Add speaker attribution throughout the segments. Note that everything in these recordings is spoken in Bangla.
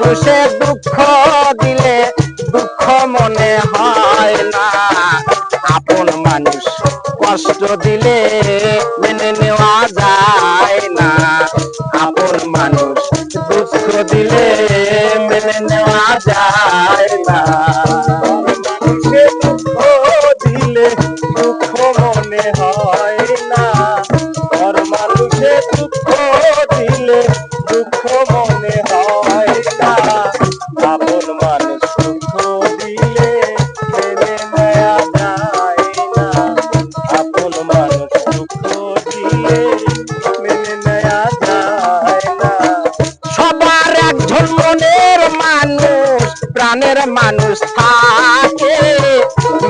Speaker 1: মানুষে দুঃখ দিলে দুঃখ মনে হয় না। আপন মানুষ কষ্ট দিলে মেনে নেওয়া যায় না। আপন মানুষ দুঃখ দিলে মেনে নেওয়া যায় না।
Speaker 2: দিলে
Speaker 1: মানুষ থাকে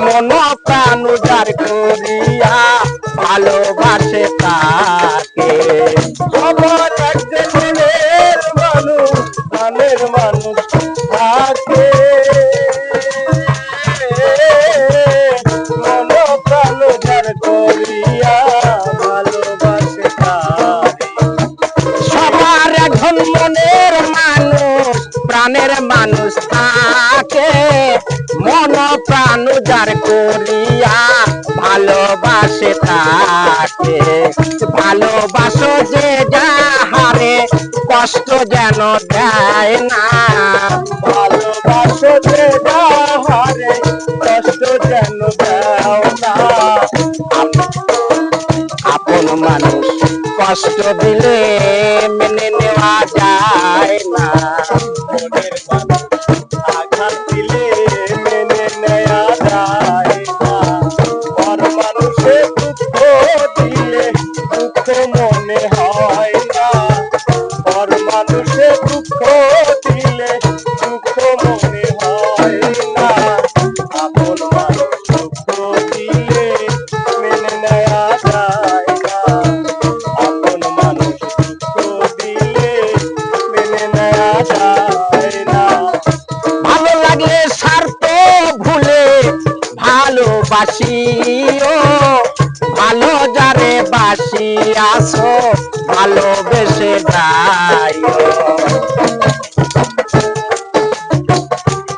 Speaker 1: মন প্রাণ উজাড় করিয়া ভালোবাসে তাকে।
Speaker 2: সবার একজন মনের মানুষ, প্রাণের মানুষ থাকে। মন প্রাণ উজাড় করিয়া ভালোবাসে তাকে।
Speaker 1: সবার এখন মনের মানুষ, প্রাণের মানুষ থাকে। প্রাণ করিয়া ভালোবাসে তাকে। ভালোবাসো যে যাহারে, কষ্ট যেন দেয় না।
Speaker 2: ভালোবাসো যে যাহারে, কষ্ট যেন দেও না।
Speaker 1: আপন মানুষ কষ্ট দিলে মেনে নেওয়া যায় না। ভালোবাসিও ভালো যারে বাসি আসো, ভালোবেসে যাইও।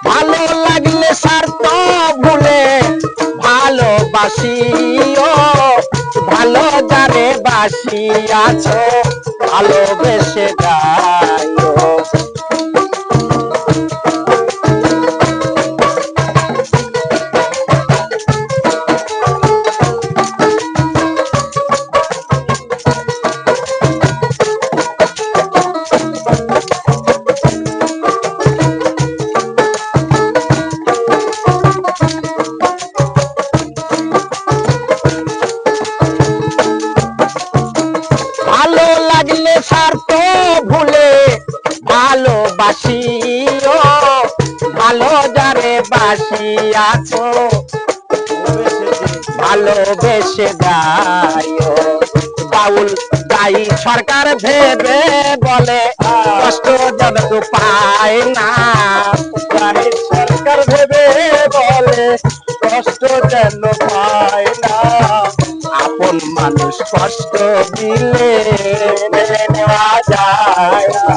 Speaker 1: ভালো লাগলে স্বার্থ ভুলে ভালোবাসিও ভালো যারে বাসি আছো ভালোবেসে যাইও ভালোবাসিও ভালো যারে বাসি আছো ভালোবেসে যাইও। বাউল গাই সরকার ভেবে বলে, কষ্ট যেন তো পায় না।
Speaker 2: সরকার ভেবে বলে, কষ্ট যেন পায় না।
Speaker 1: আপন মানুষ কষ্ট দিলে নেওয়া যায় না।